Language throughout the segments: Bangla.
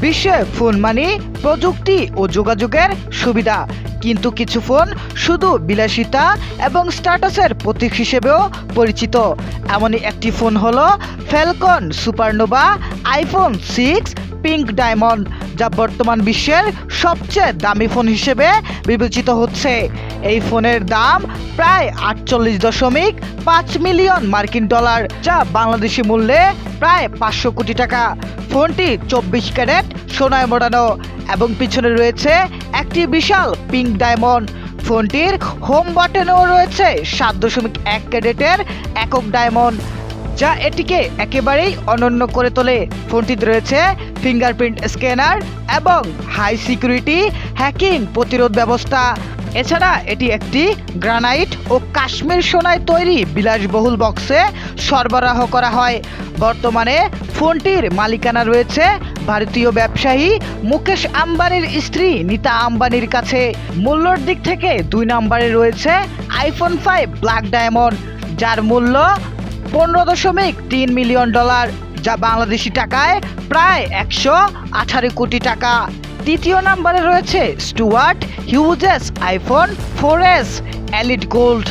বিশ্বে ফোন মানে প্রযুক্তি ও যোগাযোগের সুবিধা। কিন্তু কিছু ফোন শুধু বিলাসিতা এবং স্ট্যাটাসের প্রতীক হিসেবেও পরিচিত। এমনই একটি ফোন হলো Falcon Supernova, iPhone six, pink diamond. যা বর্তমান বিশ্বের সবচেয়ে দামি ফোন হিসেবে বিবেচিত হচ্ছে। এই ফোনের দাম প্রায় আটচল্লিশ দশমিক পাঁচ মিলিয়ন মার্কিন ডলার, যা বাংলাদেশি মূল্যে প্রায় পাঁচশো কোটি টাকা। ফোনটি চব্বিশ ক্যারেট, সোনায় মোড়ানো এবং পিছনে রয়েছে একটি বিশাল পিঙ্ক ডায়মন্ড। ফোনটির হোম বাটনেও রয়েছে সাত দশমিক এক ক্যারেটের একক ডায়মন্ড। যা এটিকে একেবারেই অনন্য করে তোলে। ফোনটিতে রয়েছে ফিঙ্গারপ্রিন্ট স্ক্যানার এবং হাই সিকিউরিটি হ্যাকিং প্রতিরোধ ব্যবস্থা। এছাড়া এটি একটি গ্রানাইট ও কাশ্মীর সোনায় তৈরি বিলাসবহুল বক্সে সরবরাহ করা হয়। বর্তমানে ফোনটির মালিকানা রয়েছে ভারতীয় ব্যবসায়ী মুকেশ আম্বানির স্ত্রী নীতা আম্বানির কাছে। মূল্যর দিক থেকে দুই নম্বরে রয়েছে আইফোন ফাইভ ব্ল্যাক ডায়মন্ড যার মূল্য পনেরো দশমিক তিন মিলিয়ন ডলার, যা বাংলাদেশি টাকায় প্রায় একশো আঠারো কোটি টাকা। তৃতীয় নম্বরে রয়েছে Stuart Hughes iPhone four S elite gold,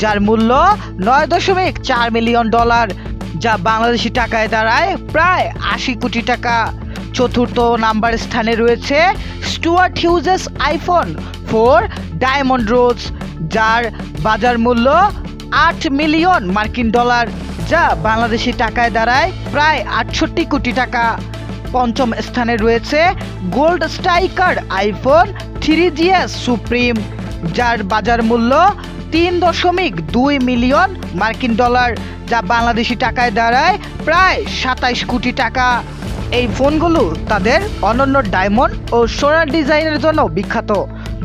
যার মূল্য নয় দশমিক চার মিলিয়ন ডলার, যা বাংলাদেশি টাকায় দাঁড়ায় প্রায় আশি কোটি টাকা। চতুর্থ নাম্বার স্থানে রয়েছে Stuart Hughes iPhone four diamond rose যার বাজার মূল্য আট মিলিয়ন মার্কিন ডলার, যা বাংলাদেশি টাকায় দাঁড়ায় প্রায় আটষট্টি কোটি টাকা। পঞ্চম স্থানে রয়েছে gold striker iPhone three GS supreme, যার বাজার মূল্য তিন দশমিক দুই মিলিয়ন মার্কিন ডলার, যা বাংলাদেশি টাকায় দাঁড়ায় প্রায় সাতাইশ কোটি টাকা। এই ফোনগুলো তাদের অনন্য ডায়মন্ড ও সোনার ডিজাইনের জন্য বিখ্যাত।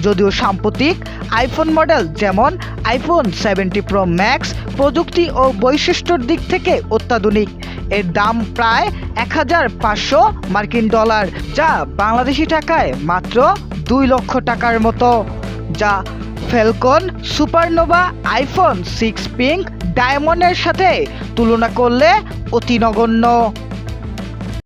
যদিও সাম্প্রতিক আইফোন মডেল যেমন আইফোন সেভেন্টি প্রো ম্যাক্স প্রযুক্তি ও বৈশিষ্ট্যর দিক থেকে অত্যাধুনিক। এর দাম প্রায় এক হাজার পাঁচশো মার্কিন ডলার, যা বাংলাদেশি টাকায় মাত্র দুই লক্ষ টাকার মতো, যা Falcon Supernova iPhone six pink ডায়মন্ডের সাথে তুলনা করলে অতি নগণ্য।